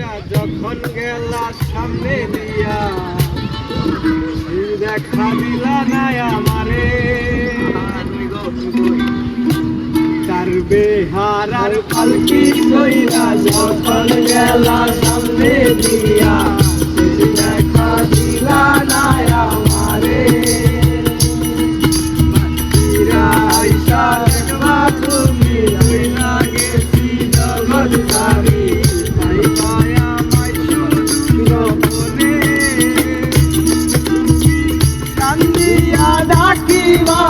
দিয়া যখন গেলা সামনে দিয়া দেখা দিলা নাই আমারে। তার বেহার আর পালকি লই Viva!